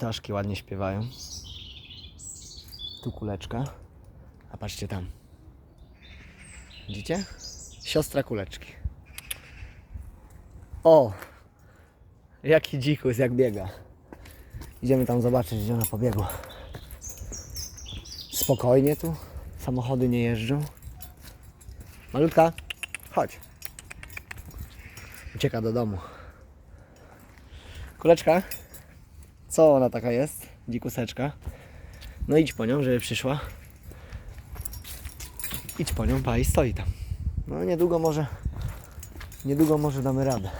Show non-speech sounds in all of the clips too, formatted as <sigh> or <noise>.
Ptaszki ładnie śpiewają. Tu kuleczka. A patrzcie tam. Widzicie? Siostra kuleczki. O! Jaki dzikus, jak biega. Idziemy tam zobaczyć, gdzie ona pobiegła. Spokojnie tu. Samochody nie jeżdżą. Malutka, chodź. Ucieka do domu. Kuleczka, co ona taka jest? Dzikuseczka. No idź po nią, żeby przyszła. Idź po nią, pa i stoi tam. No niedługo może, niedługo może damy radę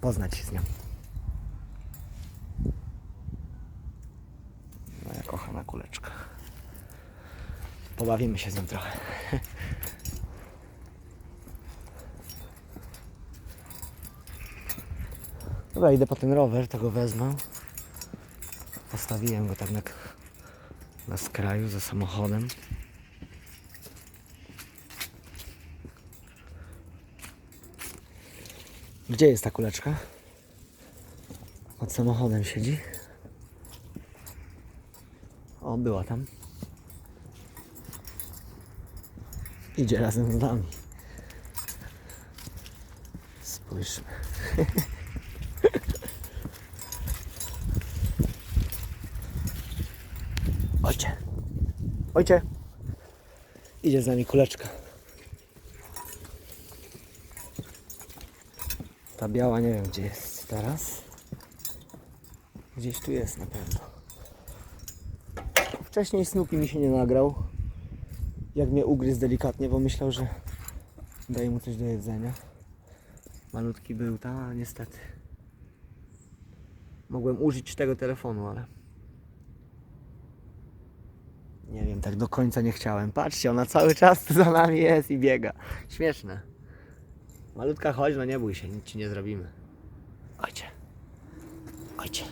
poznać się z nią. Moja kochana kuleczka. Pobawimy się z nią trochę. <laughs> Dobra, idę po ten rower, to go wezmę. Postawiłem go tak na, na skraju za samochodem. Gdzie jest ta kuleczka? Pod samochodem siedzi. O, była tam. Idzie razem z nami. Spójrzmy. <laughs> Ojcze. Ojcze. Idzie z nami kuleczka. Ta biała nie wiem gdzie jest teraz. Gdzieś tu jest na pewno. Wcześniej Snoopy mi się nie nagrał. Jak mnie ugryzł delikatnie, bo myślał, że daje mu coś do jedzenia. Malutki był tam, ale niestety. Mogłem użyć tego telefonu, ale nie wiem, tak do końca nie chciałem. Patrzcie, ona cały czas za nami jest i biega. Śmieszne. Malutka, chodź, no nie bój się, nic ci nie zrobimy. Ojcze. Ojcze.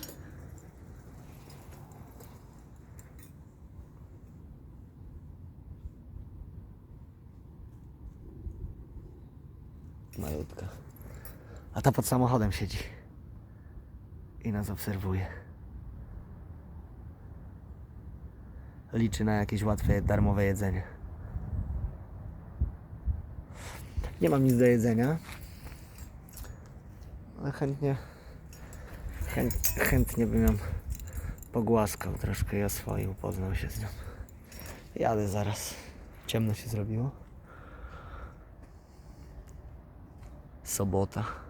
Malutka. A ta pod samochodem siedzi. I nas obserwuje. Liczy na jakieś łatwe, darmowe jedzenie. Nie mam nic do jedzenia, ale chętnie, chęt, chętnie bym ją pogłaskał troszkę i oswoił, poznał się z nią. Jadę zaraz. Ciemno się zrobiło. Sobota.